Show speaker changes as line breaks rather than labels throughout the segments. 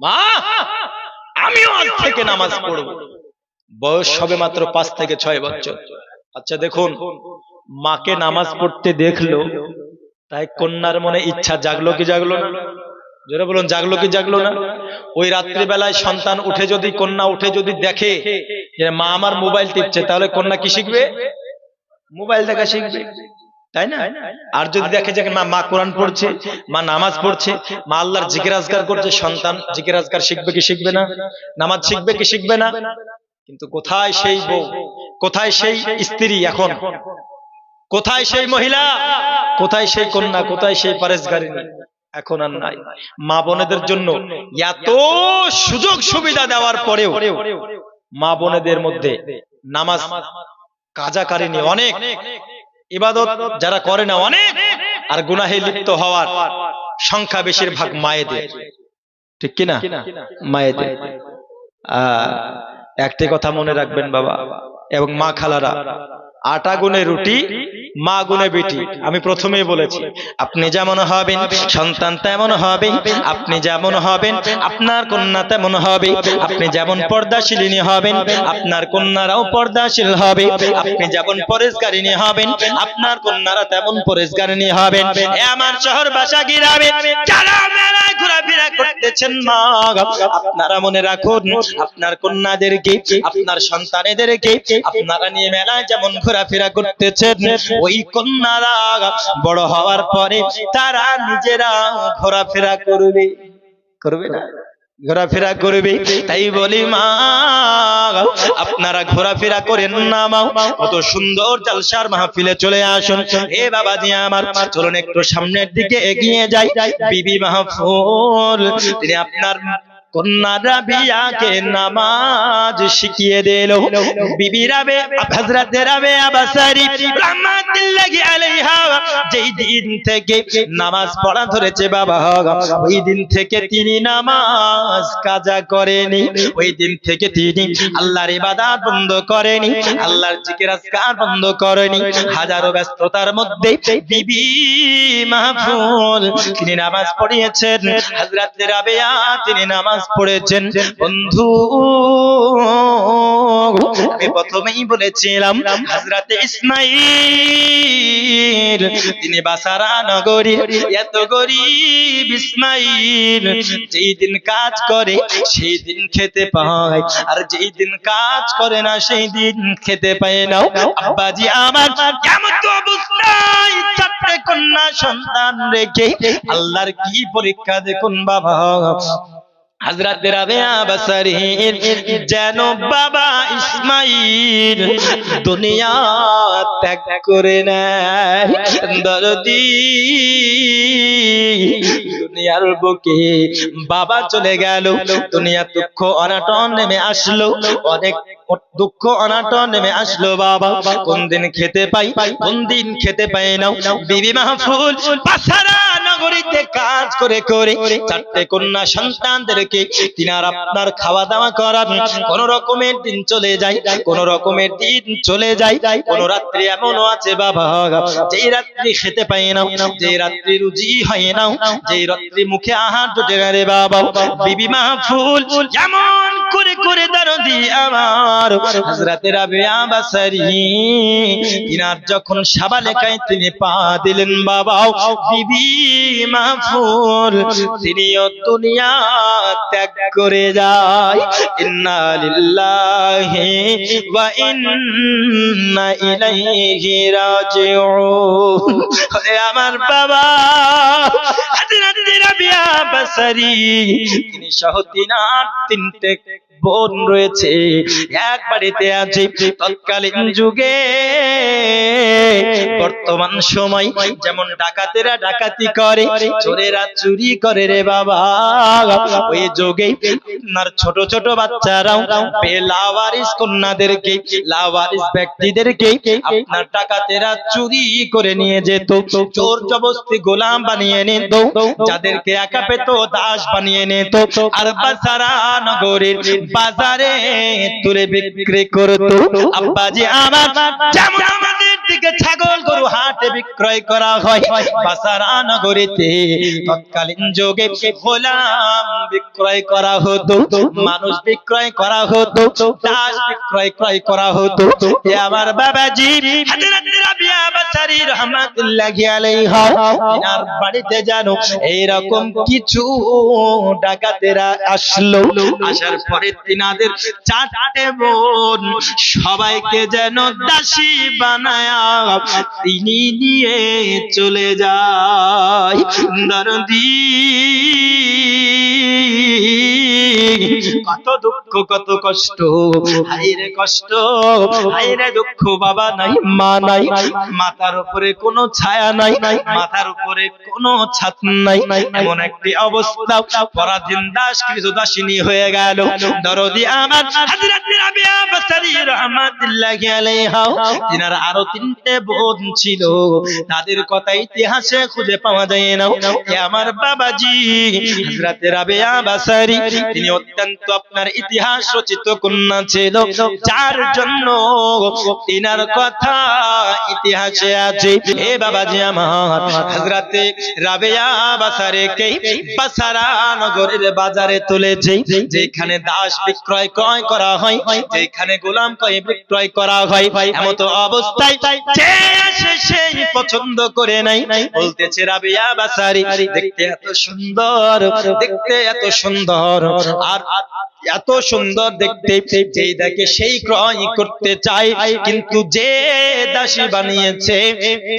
মা, আমিও আজ থেকে নামাজ পড়ব। বয়স হবে মাত্র পাঁচ থেকে ছয় বছর। আচ্ছা দেখুন, মাকে নামাজ পড়তে দেখল, তাই কন্যার মনে ইচ্ছা জাগলো কি জাগলো না? বলুন, জাগলো কি জাগলো না? ওই রাত্রিবেলায় সন্তান উঠে যদি, কন্যা উঠে যদি দেখে যে মা আমার মোবাইল টিপছে, তাহলে কন্যা কি শিখবে? মোবাইল দেখা শিখবে। তাই না? আর যদি দেখে যে মা মা কোরআন পড়ছে মা নামাজ পড়ছে মা আল্লাহর জিকির আজগার করছে সন্তান জিকির আজগার শিখবে কি শিখবে না? নামাজ শিখবে কি শিখবে না? কিন্তু কোথায় সেই বউ? কোথায় সেই স্ত্রী এখন? কোথায় সেই মহিলা? কোথায় সেই কন্যা? কোথায় সেই পারেসগারিনী এখন আর নাই। মা বোনেদের জন্য এত সুযোগ সুবিধা দেওয়ার পরেও মা বোনেদের মধ্যে নামাজ কাজাকারিনী অনেক ইবাদত যারা করে না অনেক, আর গুনাহে লিপ্ত হওয়ার সংখ্যা বেশিরভাগ মায়েদের। ঠিক কিনা? মায়েদের। একটি কথা মনে রাখবেন বাবা, এবং মা খালারা, আটা গুনে রুটি মা গুনে বেটি আমি প্রথমেই বলেছি আপনি যেমন হবেন সন্তান তেমন হবে আপনি যেমন হবেন আপনার কন্যা তেমন হবে আপনি যেমন পর্দাশীলিনী হবেন আপনার কন্যারাও পর্দাশীল হবে আপনি যেমন পরেশগারিনী হবেন আপনার কন্যারা তেমন পরেশগারিনী হবেন আমার শহর বাসা গিরাবে যারা ঘোরাফেরা করতেছেন মা আপনারা মনে রাখুন আপনার কন্যাদেরকে আপনার সন্তানেদেরকে আপনারা নিয়ে মেলায় যেমন ঘোরাফেরা করতেছেন ওই কন্যারা বড় হওয়ার পরে তারা নিজেরা ঘোরাফেরা করবে। করবে না? ঘোরাফেরা করবে। তাই বলি, মা, আপনারা ঘোরাফেরা করেন না মাও কত সুন্দর জালসার মাহফিলে চলে আসুন। হে বাবাজি আমার, চলুন একটু সামনের দিকে এগিয়ে যাই। বিবি মাহফুল, তিনি আপনার কন্যা রাবিয়াকে নামাজ শিখিয়ে দিল। আবাসারি রাহমাতুল্লাহি আলাইহা। যেই দিন থেকে নামাজ পড়া ধরেছে বাবা ওই দিন থেকে তিনি নামাজ কাজা করেনি। ওই দিন থেকে তিনি আল্লাহর ইবাদত বন্ধ করেনি আল্লাহর জিকির আজকার বন্ধ করেনি। হাজারো ব্যস্ততার মধ্যে বিবি মাহফুল তিনি নামাজ পড়িয়েছেন। হযরত রাবেয়া তিনি নামাজ পড়েছেন। বন্ধু, আমি প্রথমেই বলেছিলাম হযরত ইসমাঈল তিনি বাসারা নগরী, এত গরিব ইসমাঈল যেই দিন কাজ করে সেই দিন খেতে পায়। আর যেই দিন কাজ করে না, সেই দিন খেতে পায় না। আব্বাজি আমার কেমন তো অবস্থায় চারটে কন্যা সন্তান রেখে আল্লাহর কি পরীক্ষা দেখুন বাবা? হযরত রাবিয়া বাসারি যেন বাবা ইসমাইল দুনিয়া ত্যাগ করে নেয়। দুনিয়ার বুকে বাবা চলে গেল। দুনিয়া দুঃখ অনাটন নেমে আসলো। অনেক দুঃখ অনাটন নেমে আসলো বাবা। কোন দিন খেতে পাই, কোন দিন খেতে পাই না। বিবি মাহফুল পাসারা নগরীতে কাজ করে করে চারটে কন্যা সন্তানদেরকে তিনার আপনার খাওয়া দাওয়া করান কোন রকমের দিন চলে যায়, কোন রকমের দিন চলে যায়। কোন রাত্রি এমনও আছে বাবা। যেই রাত্রি খেতে পাই না, যেই রাত্রি রুজি হয় না, যেই রাত্রি মুখে আহার জোটে রে বাবা। বিবি মাহফুল যেমন করে করে দরদি আমার। হযরতে রাবিয়া বাসারি তিনার যখন সাবালেকায় তিনি পা দিলেন বাবা বিবি মাহফুল তিনিও দুনিয়া ত্যাগ করে যায়। ইন্না লিল্লাহি ওয়া ইন্না ইলাইহি রাজিউন। ওরে আমার বাবা, হযরত রাবিয়া বাসারি তিনি সহ তিনার তিনটে বোন রয়েছে। এক বাড়িতে আছে, তৎকালীন যুগে। বর্তমান সময় যেমন ডাকাতেরা ডাকাতি করে, চোরেরা চুরি করে রে বাবা। ওই যুগে আপনার ছোট ছোট বাচ্চারাও বেলাওয়ারিস কন্যাদেরকে, লাওয়ারিস ব্যক্তিদেরকে আপনার ডাকাতেরা চুরি করে নিয়ে যেত। চোর জবস্তি গোলাম বানিয়ে নিত, যাদেরকে একা পেত, দাস বানিয়ে নিত। আর বাসারা নগরের বাজারে তুলে বিক্রি করতো। আব্বাজি আমার যেমন থেকে ছাগল গরু হাটে বিক্রয় করা হয়। বাসারা নগরীতে তৎকালীন যুগে গোলাম বিক্রয় করা হতো, মানুষ বিক্রয় করা হতো, দাস বিক্রয় ক্রয় করা হতো। আমার বাবাজি বাড়িতে জানো কিছু ডাকাতেরা আসলো। আসার পরে তিনাদের চারটে বোন সবাইকে যেন দাসী বানায়া তিনি নিয়ে চলে যায় দরদি। কত দুঃখ, কত কষ্ট হাইরে কষ্ট হাইরে দুঃখ বাবা নাই, মা নাই মাথার উপরে কোনো ছায়া নাই, মাথার উপরে কোনো ছাদ নাই, এমন একটি অবস্থা, পরাধীন দাস, কিছু দাসিনী হয়ে গেল। দরদি আমার হযরত রাবিয়া বাসারী রাহমাতুল্লাহি আলাইহা তিনার আরও তিনটে বোন ছিল। তাদের কথা ইতিহাসে খুঁজে পাওয়া যায় না। আমার বাবাজি, হযরত রাবিয়া বাসারী তিনি অত্যন্ত আপনার ইতিহাস রচিত কন্যা ছিল। যার জন্য তিনার কথা ইতিহাসে আছে। এ বাবাজি আমার, হযরতে রাবিয়া বাসারে কে বাসারা নগরের বাজারে তুলেছে। যেখানে দাস বিক্রয় ক্রয় করা হয়, যেখানে গোলাম কয় বিক্রয় করা হয়। এমত অবস্থায় সেই পছন্দ করে নাই? বলতেছে রাবিয়া বাসারি দেখতে এত সুন্দর দেখতে এত সুন্দর আর এত সুন্দর দেখতে যেই দেখে সেই ক্রয় করতে চায়, কিন্তু যে দাসী বানিয়েছে,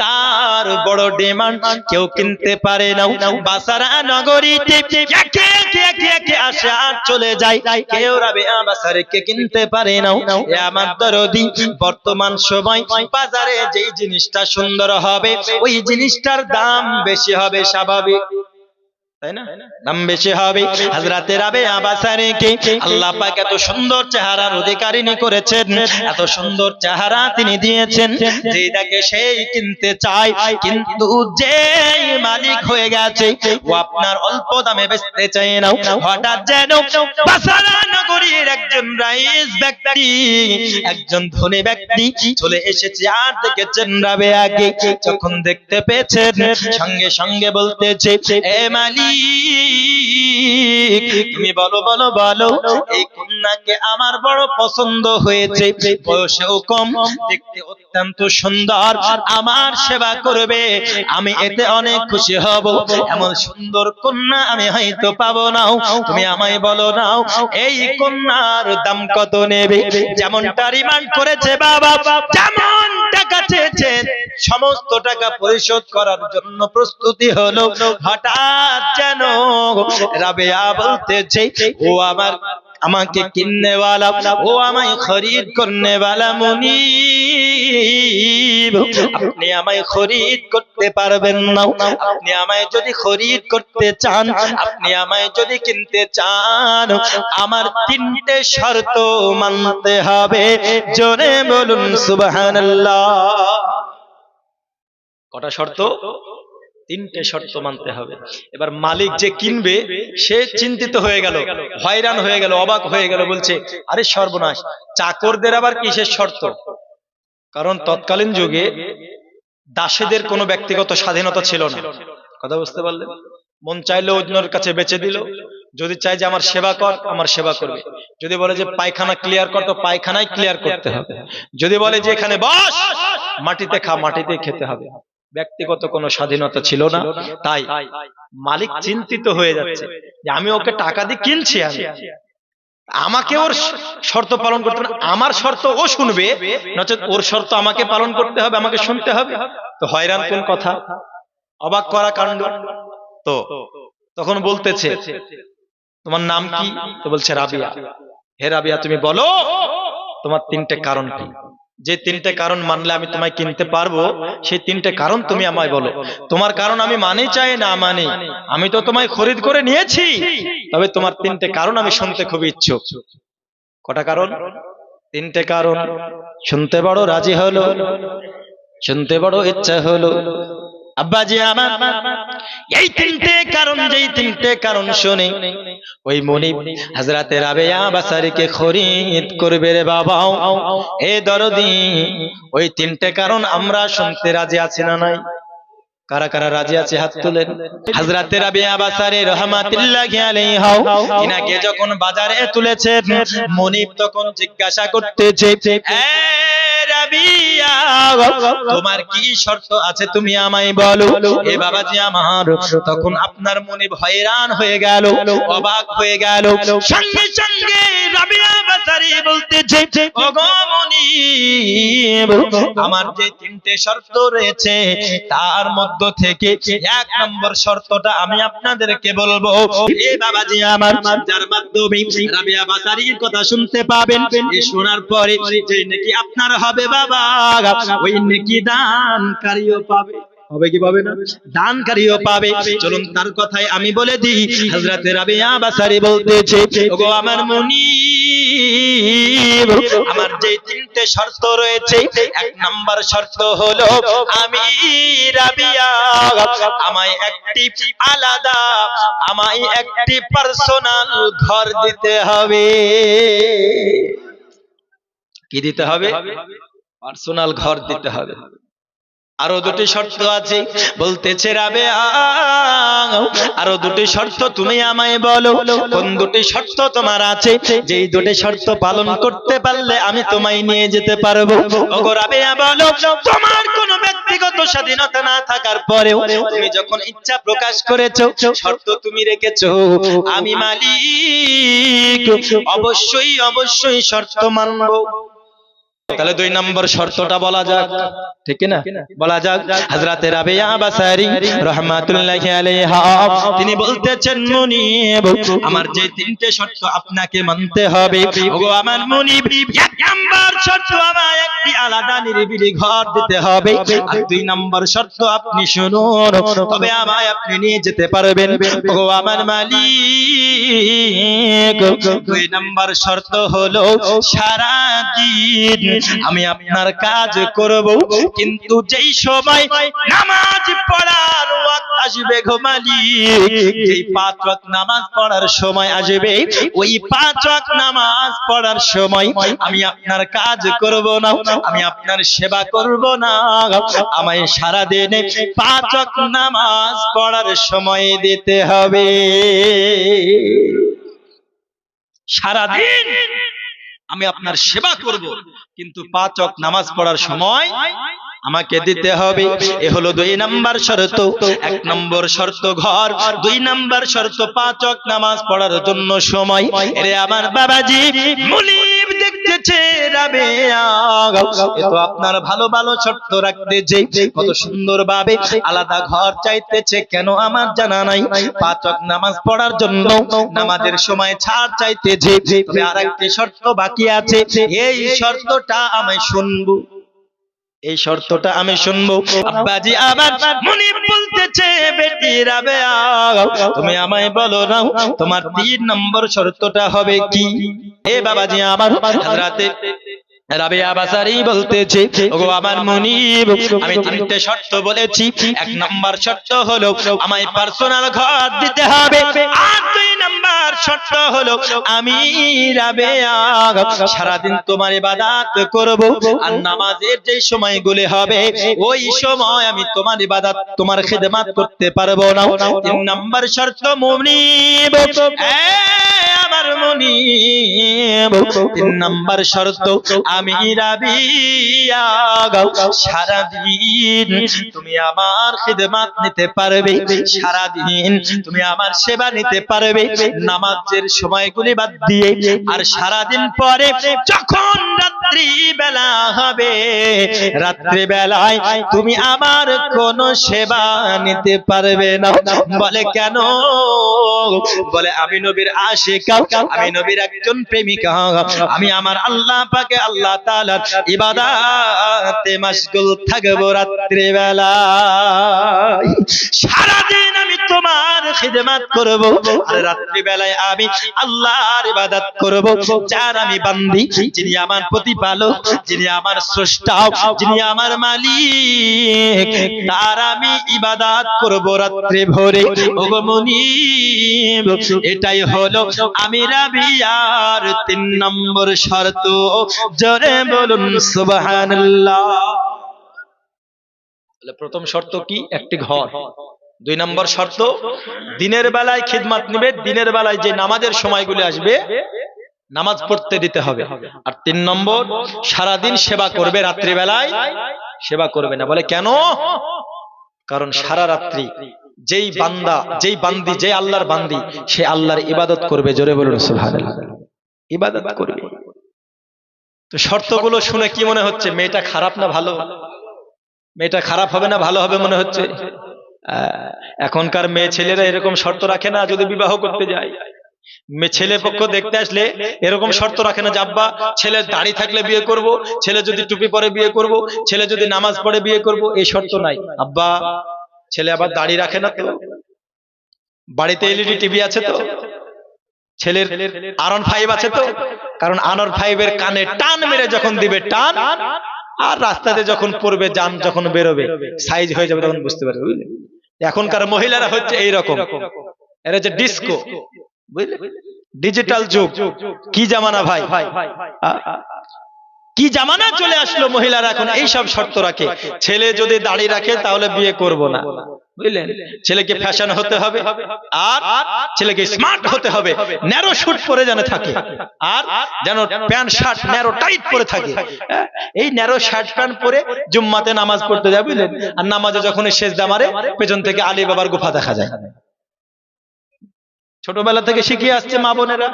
তার বড় ডিমান্ড কেউ কিনতে পারে না। বাসারা নগরীতে চলে যায়। কেউ রাবে কিনতে পারে না। আমার দরদি, বর্তমান সময় বাজারে যেই জিনিসটা সুন্দর হবে, ওই জিনিসটার দাম বেশি হবে স্বাভাবিক। তাই না? দাম বেশি হবে হাজরাতে রাবে আল্লাহ পাক এত সুন্দর চেহারার অধিকারিনী করেছেন। এত সুন্দর চেহারা তিনি দিয়েছেন যে দেখে সেই কিনতে চায়। কিন্তু যে মালিক হয়ে গেছে ও আপনার অল্প দামে বেচতে চায় না। হঠাৎ যেন বাসারা নগরীর একজন রাইস ব্যক্তি একজন ধনী ব্যক্তি চলে এসেছে আর দেখেছেন রাবে আগে যখন দেখতে পেয়েছেন সঙ্গে সঙ্গে বলতেছে এ মালিক তুমি বলো বলো বলো, এই কন্যাকে আমার বড় পছন্দ হয়েছে। বয়সেও কম, দেখতে অত্যন্ত সুন্দর, আমার সেবা করবে, আমি এতে অনেক খুশি হব। এমন সুন্দর কন্যা আমি হয়তো পাবো না। তুমি আমায় বলো নাও, এই কন্যার দাম কত নেবে? যেমনটা রিমান্ড করেছে বাবা, যেমন টাকা চেয়েছেন সমস্ত টাকা পরিশোধ করার জন্য প্রস্তুতি হলো। হঠাৎ যেন রাবেয়া বলতেছে ও আমার আমাকে কিননেওয়ালা ও আমায় খরিদ করনেওয়ালা মুনি আপনি আমায় খরিদ করতে পারবেন না, আপনি আমায় যদি খরিদ করতে চান, আপনি আমায় যদি কিনতে চান, আমার তিনটে শর্ত মানতে হবে। জোরে বলুন, সুবহানাল্লাহ। কটা শর্ত? তিনটে শর্ত মানতে হবে। এবার মালিক যে কিনবে সে চিন্তিত হয়ে গেল হয়রান হয়ে গেল অবাক হয়ে গেল বলছে আরে সর্বনাশ চাকরদের আবার কিসের শর্ত? কারণ তৎকালীন যুগে দাসেদের কোনো ব্যক্তিগত স্বাধীনতা ছিল না। কথা বুঝতে পারলে? মন চাইলে অন্যের কাছে বেচে দিল যদি চাই যে আমার সেবা কর আমার সেবা করবে। যদি বলে যে পায়খানা ক্লিয়ার কর তো পায়খানাই ক্লিয়ার করতে হবে। যদি বলে যে এখানে বস মাটিতে খা মাটিতে খেতে হবে। ব্যক্তিগত কোনো স্বাধীনতা ছিল না। তাই মালিক চিন্তিত হয়ে যাচ্ছে যে আমি ওকে টাকা দিয়ে কিনছি আমি। আমাকে ওর শর্ত পালন করতে হবে। আমার শর্ত ও শুনবে, নচেত ওর শর্ত আমাকে পালন করতে হবে, আমাকে শুনতে হবে। তো হয়রান কোন কথা? অবাক করা কাণ্ড। তো তখন বলতেছে, তোমার নাম কি? তো বলছে রাবিয়া। হে রাবিয়া, তুমি বলো, তোমার তিনটে কারণ কি? যে তিনটে কারণ মানলে আমি তোমায় কিনতে পারব, সেই তিনটে কারণ তুমি আমায় বলো। তোমার কারণ আমি মানি চাই না মানি। আমি তো তোমায় খরিদ করে নিয়েছি। তবে তোমার তিনটে কারণ আমি শুনতে খুব ইচ্ছুক। কটা কারণ? তিনটে কারণ। শুনতে বড় রাজি হলো। শুনতে বড় ইচ্ছা হলো। আমার, এই তিনটে কারণ, যেই তিনটে কারণ শুনে ওই হাজরাতে খরিদ করবে রে বাবা। দরদি, ওই তিনটে কারণ আমরা শুনতে রাজি আছি না নাই? কারা কারা রাজি আছে হাত তুলেন? হাজরাতে রাবিয়া বাসারে রহমাতুল্লাহি আলাইহা ইনাকে যখন বাজারে তুলেছে মনিব তখন জিজ্ঞাসা করতেছে, এ তোমার কি শর্ত আছে তুমি আমায় বলো? এ বাবাজি আমার। তখন আপনার মনে হয়রান হয়ে গেল, অবাক হয়ে গেল। সঙ্গে সঙ্গে আমার যে তিনটে শর্ত রয়েছে, তার মধ্য থেকে এক নম্বর শর্তটা আমি আপনাদেরকে বলব। এ বাবাজি আমার, যার মাধ্যমে রাবিয়া বাসারির কথা শুনতে পাবেন। শোনার পরে যে নাকি আপনার হবে বাবা। ওই নাকি দানকারীও পাবে। হবে কি পাবে না? দানকারীও পাবে। চলুন তার কথাই আমি বলে দিই। হযরতে রাবিয়া বাসারি বলতেছে, ওগো আমার মনি আমার যে তিনটে শর্ত রয়েছে, এক নাম্বার শর্ত হলো আমি রাবিয়া, আমায় একটি আলাদা, আমায় একটি পার্সোনাল ঘর দিতে হবে। কি দিতে হবে? পার্সোনাল ঘর দিতে হবে। আরও দুটি শর্ত আছে বলতেছে রাবে আরও দুটি শর্ত তুমি আমায় বলো কোন দুটি শর্ত তোমার আছে? যেই দুটি শর্ত পালন করতে পারলে আমি তোমায় নিয়ে যেতে পারব। ওগো রাবেয়া বলো তোমার কোনো ব্যক্তিগত স্বাধীনতা না থাকার পরেও তুমি যখন ইচ্ছা প্রকাশ করেছ শর্ত তুমি রেখেছো। আমি মালিক অবশ্যই অবশ্যই শর্ত মানবো। তাহলে দুই নম্বর শর্তটা বলা যাক। ঠিক না বলা যাক, হযরতে রাবিয়া বাসারি রাহমাতুল্লাহি আলাইহা, তিনি বলতেছেন, মুনিব, আমার যে তিনটে শর্ত আপনাকে মানতে হবে। ওগো আমার মুনিব, এক নাম্বার শর্ত আমায় একটি আলাদা নিরিবিলি ঘর দিতে হবে। আর দুই নম্বর শর্ত আপনি শুনুন, তবে আমায় আপনি নিয়ে যেতে পারবেন। ওগো আমার মালিক, দুই নম্বর শর্ত হলো সারা দিন আমি আপনার কাজ করব। কিন্তু যেই সময় নামাজ পড়ার ওয়াক্ত আসবে গো মালিক যেই পাঁচ ওয়াক্ত নামাজ পড়ার সময় আসবে ওই পাঁচ ওয়াক্ত নামাজ পড়ার সময় আমি আপনার কাজ করব না আমি আপনার সেবা করব না। আমায় সারা দিনে পাঁচ ওয়াক্ত নামাজ পড়ার সময় দিতে হবে। সারাদিন আমি আপনার সেবা করব। কিন্তু পাঁচ ওয়াক্ত নামাজ পড়ার সময় আমাকে দিতে হবে। এ হলো দুই নাম্বার শর্ত। এক নম্বর শর্ত ঘর, দুই নাম্বার শর্ত পাঁচক নামাজ পড়ার জন্য সময়। আমার বাবাজি মুলিব দেখতেছে রাবেয়া এ আপনার ভালো ভালো শর্ত রাখতেছে কত সুন্দর ভাবে আলাদা ঘর চাইতেছে, কেন আমার জানা নাই? পাঁচ নামাজ পড়ার জন্য নামাজের সময় ছাড় চাইতেছে। যে আর একটি শর্ত বাকি আছে। এই শর্তটা আমি শুনব। এই শর্তটা আমি শুনব। আব্বাজি আবার মুনিব বলতেছে, বেটি রাবেয়া তুমি আমায় বলো না, তোমার তিন নম্বর শর্তটা হবে কি? এ বাবাজি আবার হাজরাতে রাবেয়া বাসারি বলতেছে, ওগো আমার মুনিব, আমি তিনটে শর্ত বলেছি। এক শর্ত হলো, আমায় পার্সোনাল ঘর দিতে হবে। আর দুই শর্ত হলো, আমি রাবেয়া, সারাদিন তোমার ইবাদত করব। আর নামাজের যে সময়গুলি হবে, ওই সময় আমি তোমার ইবাদত, তোমার খেদমত করতে পারব না। তিন নাম্বার শর্ত, মুনিব। আমার মুনিব। তিন নাম্বার শর্ত আমি রাবিয়া সারাদিন তুমি আমার খিদমাত নিতে পারবে, সারাদিন তুমি আমার সেবা নিতে পারবে, নামাজের সময়গুলি বাদ দিয়ে, আর সারাদিন পরে যখন রাত্রি বেলা হবে। রাত্রি বেলায় তুমি আমার কোন সেবা নিতে পারবে না। বলে কেন? বলে, আমি নবীর আশিকা, আমি নবীর একজন প্রেমিকা। আমি আমার আল্লাহ পাকে আল্লাহ ইবাদতে থাকব রাত্রি বেলা সারাদিন আমি তোমার আর রাত্রি বেলায় আমি আল্লাহর ইবাদত করব। যার আমি বান্দি, যিনি আমার প্রতিপালক যিনি আমার স্রষ্টা, যিনি আমার মালিক, তার আমি ইবাদত করব রাত্রে ভোরে। ওগো মুনিব, এটাই হলো আমি রাবিয়ার তিন নম্বর শর্ত। জোরে বলুন, সুবহানাল্লাহ। প্রথম শর্ত কি? একটি ঘর। দুই নম্বর শর্ত, দিনের বেলায় খিদমাত নিবে, দিনের বেলায় যে নামাজের সময়গুলি আসবে নামাজ পড়তে দিতে হবে। আর তিন নম্বর সারাদিন সেবা করবে রাত্রি বেলায় সেবা করবে না। বলে কেন? কারণ সারা রাত্রি যেই বান্দা যেই বান্দি যে আল্লাহর বান্দি সে আল্লাহর ইবাদত করবে জোরে বলুন সুবহানাল্লাহ। ইবাদত করবে। তো শর্তগুলো শুনে কি মনে হচ্ছে? মেয়েটা খারাপ না ভালো? মেয়েটা খারাপ হবে না ভালো হবে মনে হচ্ছে? আহ, এখনকার মেয়ে ছেলেরা এরকম শর্ত রাখে না যদি বিবাহ করতে যায়। ছেলে পক্ষ দেখতে আসলে এরকম শর্ত রাখে না যাব্বা ছেলে দাড়ি থাকলে বিয়ে করব ছেলে যদি টুপি পরে বিয়ে করব ছেলে যদি নামাজ পড়ে বিয়ে করব এই শর্ত নাই। আব্বা ছেলে আবার দাড়ি রাখে না তো? বাড়িতে এলইডি টিভি আছে তো? ছেলের আরন ফাইভ আছে তো? কারণ আনর ফাইভের কানে টান মেরে যখন দিবে টান আর রাস্তাতে যখন পড়বে যান যখন বেরোবে সাইজ হয়ে যাবে তখন বুঝতে পারবে বুঝলে? এখনকার মহিলারা হচ্ছে এই রকম এরা হচ্ছে ডিস্কো বুঝলে? ডিজিটাল যুগ। কি জামানা ভাই? কি জামানা চলে আসলো মহিলারা এখন? এই সব শর্ত রাখে। ছেলে যদি দাড়ি রাখে তাহলে বিয়ে করব না। বুঝলেন? ছেলেকে ফ্যাশন হতে হবে আর ছেলেকে স্মার্ট হতে হবে। ন্যারো শুট পরে যেন থাকে। আর যেন প্যান্ট শার্ট ন্যারো টাইট পরে থাকে। হ্যাঁ, এই ন্যারো শার্ট প্যান্ট পরে জুম্মাতে নামাজ পড়তে যায় বুঝলেন আর নামাজে যখন শেষ দামারে পেছন থেকে আলী বাবার গুফা দেখা যায়। ছোটবেলা থেকে শিখিয়ে আসছে মা বোনেরা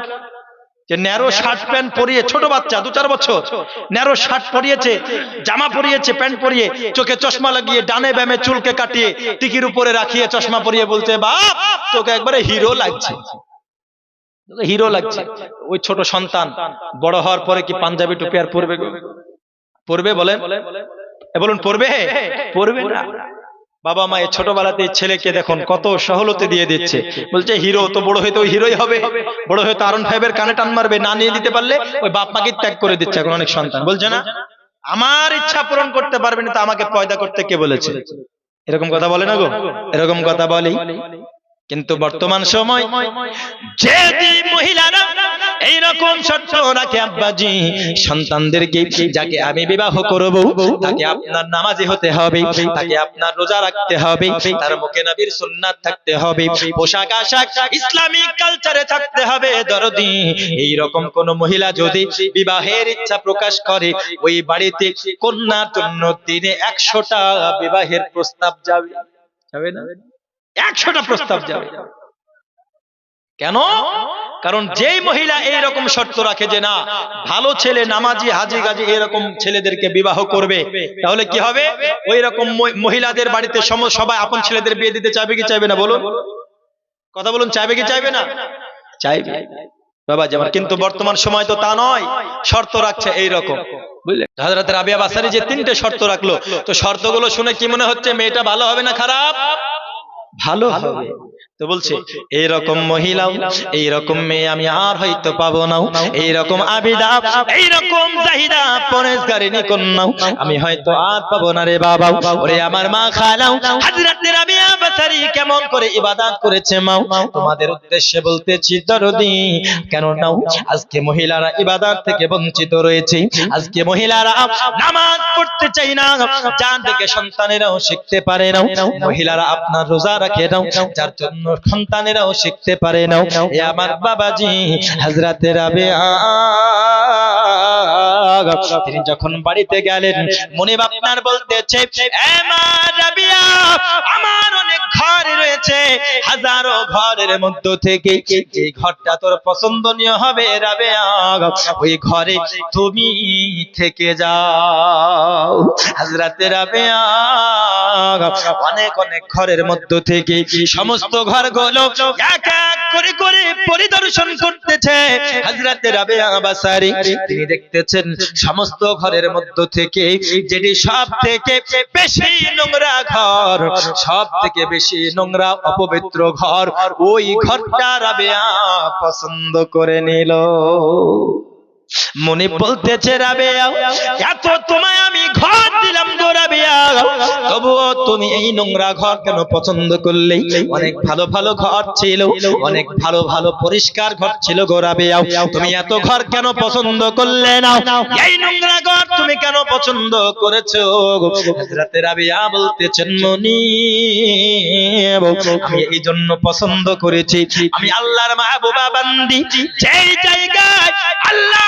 যে ন্যারো শার্ট প্যান্ট পরিয়ে ছোট বাচ্চা, দু চার বছর। ন্যারো শার্ট পরিয়েছে, জামা পরিয়েছে, প্যান্ট পরিয়ে, চোখে চশমা লাগিয়ে, ডানে ব্যামে চুলকে কাটিয়ে, টিকির উপরে রাখিয়ে চশমা পরিয়ে বলছে, বাপ, তোকে একবারে হিরো লাগছে। হিরো লাগছে। ওই ছোট সন্তান বড় হওয়ার পরে কি পাঞ্জাবি টুপি আর পরবে? পরবে বলেন? বলুন, পরবে? পরবে না। বাবা মা এই ছোটবেলাতে ছেলেকে দেখুন, কত সহলতে দিয়ে দিচ্ছে। বলছে, হিরো, তো বড় হয়তো হিরোই হবে। বড় হয়তো আরন ফাইভের কানে টান মারবে, না নিয়ে দিতে পারলে ওই বাপ মাকে ত্যাগ করে দিচ্ছে এখন অনেক সন্তান। বলছে না? আমার ইচ্ছা পূরণ করতে পারবে না তো আমাকে পয়দা করতে কে বলেছে? এরকম কথা বলে না গো? এরকম কথা বলে। কিন্তু বর্তমান সময়, যে যে এইরকম শর্ত রাখে আব্বাজি? সন্তানদেরকে যাকে আমি বিবাহ করব, তাকে আপনার নামাজি হতে হবে, তাকে আপনার রোজা রাখতে হবে, তার মুখে নবীর সুন্নাত থাকতে হবে, পোশাক আশাক ইসলামিক কালচারে থাকতে হবে, দরদি। এই রকম কোন মহিলা যদি বিবাহের ইচ্ছা প্রকাশ করে, ওই বাড়িতে কন্যার জন্য দিনে একশোটা বিবাহের প্রস্তাব যাবে। যাবে না? একশোটা প্রস্তাব যাবে। কেন? কারণ যেই মহিলা এই রকম শর্ত রাখে যে না ভালো ছেলে নামাজি হাজি গাজি এরকম ছেলেদেরকে বিবাহ করবে। তাহলে কি হবে? ওই রকম মহিলাদের বাড়িতে সবাই আপন ছেলেদের বিয়ে দিতে চাইবে কি চাইবে না বলুন? কথা বলুন চাইবে কি চাইবে না? চাইবে। বাবা যেমন কিন্তু বর্তমান সময় তো তা নয় শর্ত রাখছে এই রকম বুঝলে হাজরত রাবিয়া বাসারি যে তিনটে শর্ত রাখল তো শর্তগুলো শুনে কি মনে হচ্ছে মেয়েটা ভালো হবে না খারাপ? ভালো হবে। তো বলছে এইরকম মহিলাও এইরকম মেয়ে আমি আর হয়তো পাবো না। এইরকম আবিদা এইরকম চাহিদা পরেশগারিনী কন্যাও আমি হয়তো আর পাবো না রে বাবা ওরে আমার মা খালাও হাজরাত রাবিয়া বাসারি কেমন করে ইবাদত করেছে তোমাদের উদ্দেশ্যে বলতেছি, দরদি, কেন নাও? আজকে মহিলারা ইবাদত থেকে বঞ্চিত রয়েছে। আজকে মহিলারা নামাজ পড়তে চাই না। থেকে সন্তানেরাও শিখতে পারে না। মহিলারা আপনার রোজা রাখে যার জন্য সন্তানেরাও শিখতে পারে না। এ আমার বাবাজি হাজরাতে রাবিয়া। তিনি যখন বাড়িতে গেলেন, মনিব আপনার বলতেছে, "এ মা রাবিয়া, আমার অনেক ঘর রয়েছে, হাজারো ঘরের মধ্য থেকে। যে ঘরটা তোর পছন্দনীয় হবে, রাবিয়া ওই ঘরে তুমি থেকে যাও, হাজরাতে রাবিয়া অনেক অনেক ঘরের মধ্য থেকে সমস্ত ঘরগুলো এক এক করে করে পরিদর্শন করতেছে হাজরাতে রাবিয়া বাসারি। তিনি দেখতেছেন সমস্ত ঘরের মধ্য থেকে যেটি সব থেকে বেশি নোংরা ঘর সব থেকে বেশি নোংরা অপবিত্র ঘর। ওই ঘরটা রাবেয়া পছন্দ করে নিল। মনে বলতেছে রাবেয়া এত তোমায় আমি ঘর দিলাম তবুও তুমি এই নোংরা ঘর কেন পছন্দ করলে? অনেক ভালো ভালো ঘর ছিল, অনেক ভালো ভালো পরিষ্কার ঘর ছিল তুমি এত ঘর কেন পছন্দ করলে না? এই নোংরা ঘর তুমি কেন পছন্দ করেছ হযরতে রাবেয়া বলতেছেন মনি আমি এই জন্য পছন্দ করেছি। আমি আল্লাহর মাহবুবা বান্দি। যেই জায়গায়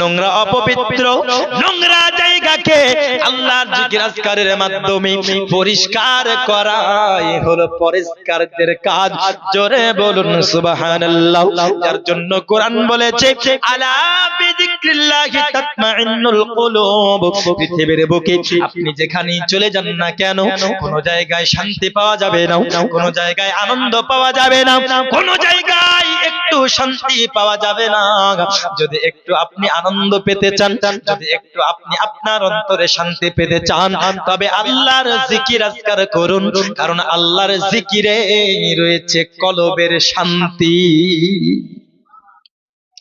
নোংরা অপবিত্র, নোংরা জায়গাকে আল্লাহর জিকির আজকারের মাধ্যমে পরিষ্কার করাই হলো পরিষ্কারদের কাজ। জোরে বলুন, সুবহানাল্লাহ। যার জন্য কোরআন বলেছে, আলা বিযিক্রিল্লাহি তাতমাইন্নুল কুলুব। পৃথিবীর বুকে আপনি যেখানেই চলে যান না কেন, কোন জায়গায় শান্তি পাওয়া যাবে না, কোন জায়গায় আনন্দ পাওয়া যাবে না, কোন জায়গায় একটু শান্তি পাওয়া যাবে না। যদি একটু আপনি আনন্দ পেতে চান, যদি একটু আপনি আপনার অন্তরে শান্তি পেতে চান, তবে আল্লাহর জিকির আজকার করুন, কারণ আল্লাহর জিকিরে রয়েছে কলবের শান্তি।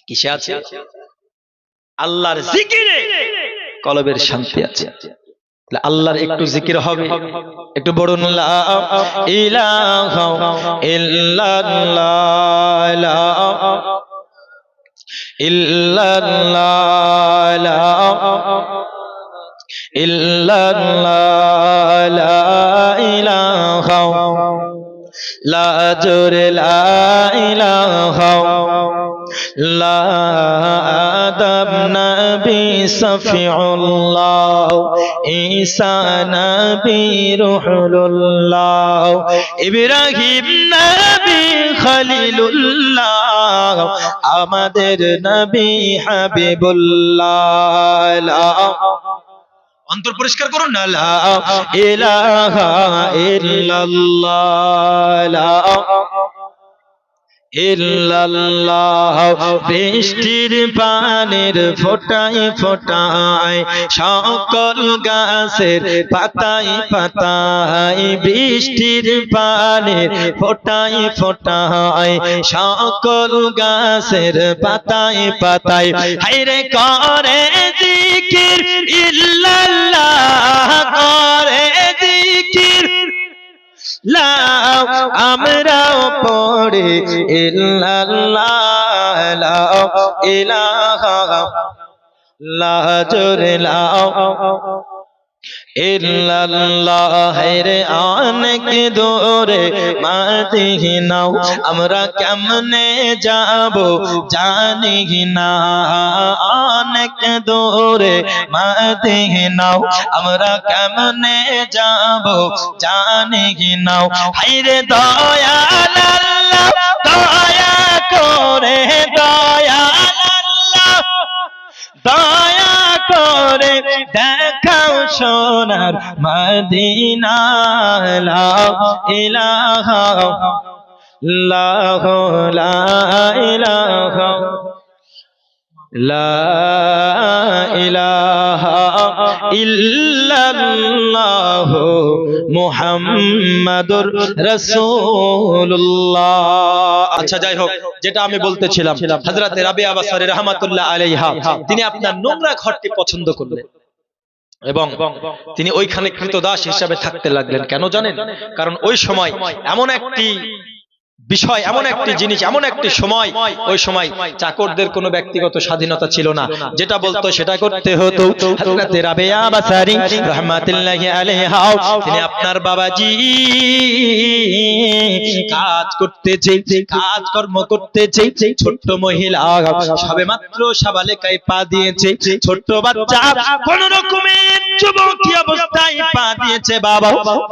কিসে আছে? আল্লাহর জিকিরে কলবের শান্তি আছে। আল্লাহর একটু জিকির হবে, একটু বড় ইলাহা ইল্লাল্লাহ লা ইল্লাল্লাহ লা ইল্লাল্লাহ লা ইলাহা লা জোরে লা ইলাহা লা আদম নবী সফিউল্লাহ ঈসা নবী ইব্রাহিম নবী খলিলুল্লাহ আমাদের নবী হাবিবুল্লাহ। অন্তর পরিষ্কার করুন না লা ইলাহা ইল্লাল্লাহ, বৃষ্টির পানের ফোটায় ফোটায়, সকল গাছের পাতায় পাতায়, বৃষ্টির পানের ফোটায় ফোটায়, সকল গাছের পাতায় পাতায়। হাইরে করে জিকির, ইল্লাল্লাহ, করে জিকির। লাও আমরাও পড়ে ইল্লাল্লাহ লাও ইলাহা লা জোরে লাও। ইল্লাল্লাহ রে অনেক দূরে মাদিনাও আমরা কেমনে যাব জানি না। অনেক দূরে মাদিনাও আমরা কেমনে যাব জানি নাও হাইরে দয়াল দয়া করে দয়াল দয়া করে দেখাও সোনার মদিনা ইলাহা লাহ ইলাহা লা ইলাহা ইল্লাল্লাহ। মুহাম্মাদুর রাসূলুল্লাহ। আচ্ছা যাই হোক, যেটা আমি বলতেছিলাম, হযরত রাবিয়া বাসরি রাহমাতুল্লাহ আলাইহা, তিনি আপনার নোংরা ঘরটি পছন্দ করলেন এবং তিনি ওইখানে কৃতদাস হিসাবে থাকতে লাগলেন। কেন জানেন? কারণ ওই সময় এমন একটি বিষয় এমন একটি জিনিস এমন একটি সময় ওই সময় চাকরদের কোনো ব্যক্তিগত স্বাধীনতা ছিল না। যেটা বলতো সেটা করতে হতো হযরতে রাবিয়া বাসারি রাহমাতুল্লাহি আলাইহা তিনি আপনার বাবাজি। কাজ করতেছে কাজ কর্ম করতেছে ছোট্ট মহিলা সবে মাত্র সাবালেকায় পা দিয়েছে। ছোট্ট বাচ্চা কোন রকমের যুবকী অবস্থায় পা দিয়েছে বাবা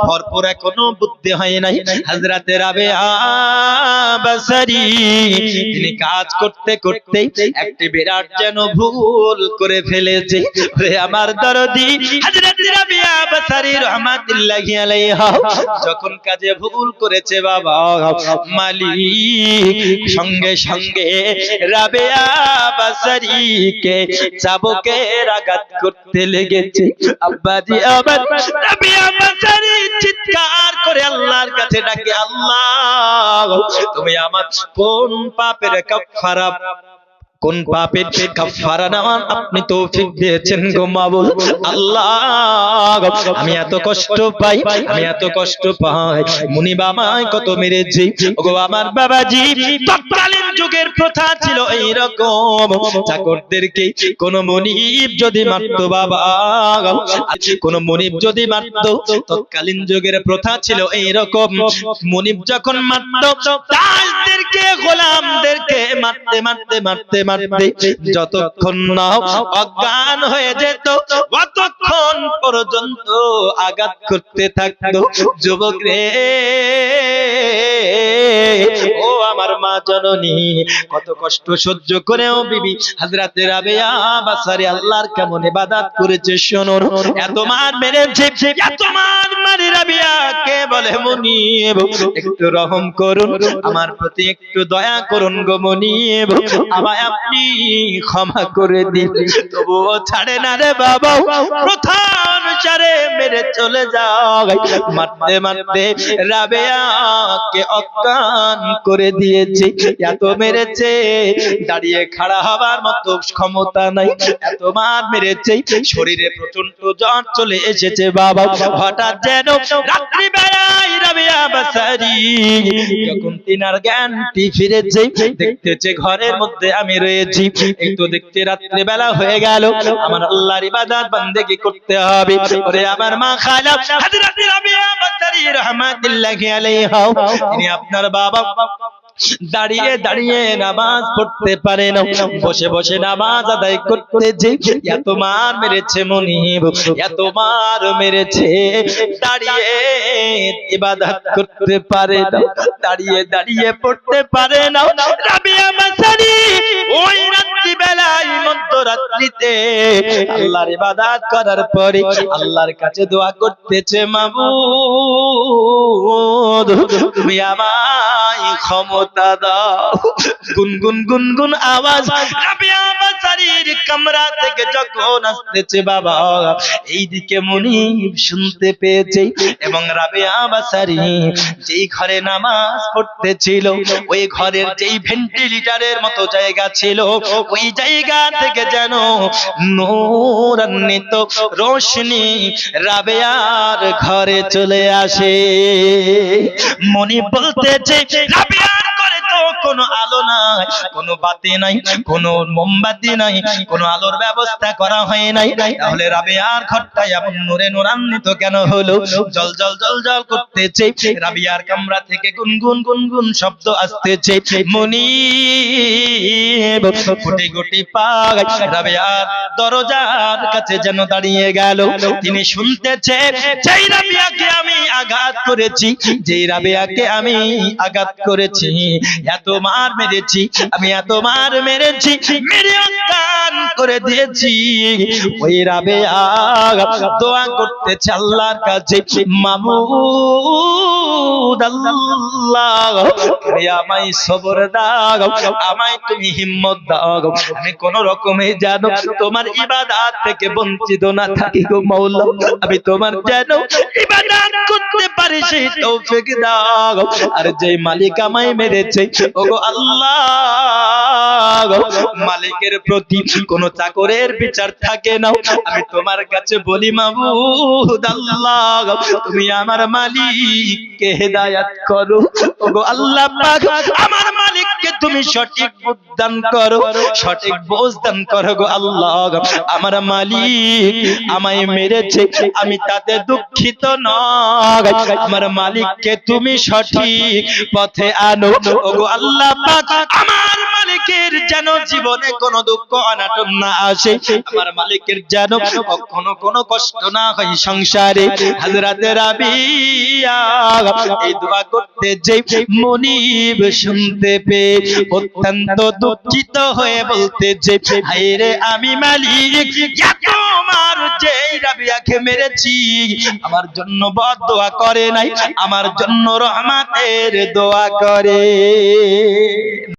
ভরপুর এখনও বুদ্ধি হয় নাই। হযরতে রাবিয়া বাসারি। তিনি কাজ করতে করতে একটি বিরাট যেন ভুল করে ফেলেছে। আমার দরদি যখন কাজে ভুল করেছে বাবা সঙ্গে সঙ্গে রাবেয়া চাবুকের আঘাত করতে লেগেছে। আব্বাজি আবার চিৎকার করে আল্লাহর কাছে ডাকে, আল্লাহ তুমি আমার কোন পাপের কাফারা কোন পাপের কাফারা নেওয়ার আপনি তৌফিক দিয়েছেন গো মাবুল? আল্লাহ, আমি এত কষ্ট পাই, আমি এত কষ্ট পাই। মুনি বাবাই কত মেরেছি। ওগো আমার বাবাজি, তৎকালীন যুগের প্রথা ছিল এই রকম চাকরদেরকে কোন মনিব যদি মারতো বাবা। কোন মনিব যদি মারতো, তৎকালীন যুগের প্রথা ছিল এই রকম মনিব যখন মারতো, তাজদেরকে, গোলামদেরকে মারতে মারতে মারতে মারতে যতক্ষণ না অজ্ঞান হয়ে যেত ততক্ষণ পর্যন্ত আঘাত করতে থাকতো যুবক রে ও আমার মা জননী কত কষ্ট সহ্য করেও বিবি হাজরাতে রাবেয়া বাসারে আল্লাহর কেমন ইবাদত করেছে শুনুন এত মার মেরেছে এত মার মারি রাবিয়া কে বলে মনিব? একটু রহম করুন আমার প্রতি একটু দয়া করুন গো মনিব। আমায় আপনি ক্ষমা করে দিন। তবুও ছাড়ে না রে বাবা। প্রথা অনুসারে মেরে চলে যাও। মারতে মারতে রাবেয়াকে অজ্ঞান করে দিয়েছে। এত মেরেছে, দাঁড়িয়ে খাড়া হবার মতো ক্ষমতা নাই। এত মার মেরেছে, শরীরে প্রচণ্ড জ্বর চলে এসেছে বাবা। হঠাৎ যেন রাত্রি বেলায় রাবিয়া বাসারি, যখন তিনার জ্ঞানটি ফিরেছে, দেখতেছে ঘরের মধ্যে আমি রয়েছি। তো দেখতে রাত্রি বেলা হয়ে গেল। আমার আল্লাহর ইবাদত বান্দেগি করতে হবে। ওরে আমার মা খালা হযরত রাবিয়া বাসারি রাহমাতুল্লাহি আলাইহা তিনি আপনার বাবা। দাঁড়িয়ে দাঁড়িয়ে নামাজ পড়তে পারে না। বসে বসে নামাজ আদায় করতে যে এত মার মেরেছে মনিব, এত মার মেরেছে। দাঁড়িয়ে ইবাদত করতে পারে না। দাঁড়িয়ে দাঁড়িয়ে পড়তে পারে না। রাবিয়া মাসারি ওই রাত্রি বেলায় আল্লাহর ইবাদত করার পরে আল্লাহর কাছে দোয়া করতেছে, মাবুদ, তুমি আমায় ক্ষমতা দাও। গুনগুন গুনগুন আওয়াজ রাবিয়া বাসারির কামরা থেকে যখন আসতেছে, বাবা, এইদিকে মনিব শুনতে পেয়েছে। এবং রাবিয়া বাসারি যেই ঘরে নামাজ পড়তেছিল, ওই ঘরের যেই ভেন্টিলিটারের মতো জায়গা ছিল, ওই জায়গা থেকে যেন নূরান্বিত রোশনি রাবেয়ার ঘরে চলে আসে। মনি বলতেছে রাবেয়ার ঘরে তো কোনো আলো নাই, কোনো বাতি নাই, কোনো মোমবাতি নাই, কোনো আলোর ব্যবস্থা করা হয় নাই। তাহলে রাবেয়ার ঘরটা এমন নূরে নূরান্বিত কেন হলো? জল জল জল জল করতেছে, রাবিয়ার কামরা থেকে গুনগুন গুনগুন শব্দ আসতেছে। মনি গুটি গুটি পাগ রাবিয়ার দরজার কাছে যেন দাঁড়িয়ে গেল। তিনি শুনতেছে, যেই রাবিয়াকে আমি আঘাত করেছি, যেই রাবিয়াকে আমি আঘাত করেছি, এত মার মেরেছি, আমি এত মার মেরেছি করে দিয়েছি। ওই রাবেয়া দোয়া করতেছে আল্লাহর কাছে আল্লাহ আমায় সবর আমায় তুমি হিম্মত দাও। আমি কোন রকমে জানো তোমার ইবাদত থেকে বঞ্চিত না থাকি গো আমি তোমার যেন ইবাদত করতে পারি সেই তৌফিক দাও। আর যে মালিক আমায় মেরেছে ওগো আল্লাহ মালিকের প্রতি কোন চাকরের বিচার থাকে না। আমি তোমার কাছে বলি, মাবুদ আল্লাহ তুমি আমার মালিককে হেদায়াত করো। ওগো আল্লাহ আমার মালিক মালিককে তুমি সঠিক বুদ্ধান করো, সঠিক বোঝ দান করো গো আল্লাহ আমার মালিক আমায় মেরেছে, আমি তাতে দুঃখিত নয়। আমার মালিককে তুমি সঠিক পথে আনো। ওগো আল্লাহ পাক, আমার মালিকের যেন জীবনে কোনো দুঃখ অনাটন না আসে। আমার মালিকের যেন কখনো কোনো কষ্ট না হয় সংসারে। হাজরাতে রাবিয়া, এই দোয়া করতে যে মনিব শুনতে পেয়ে অত্যন্ত দুঃখিত হয়ে বলতে যে হায়রে আমি মালিক তোমার যেই রাবিয়াকে মেরেছি, আমার জন্য বদ দোয়া করে নাই, আমার জন্য রহমাতের দোয়া করে।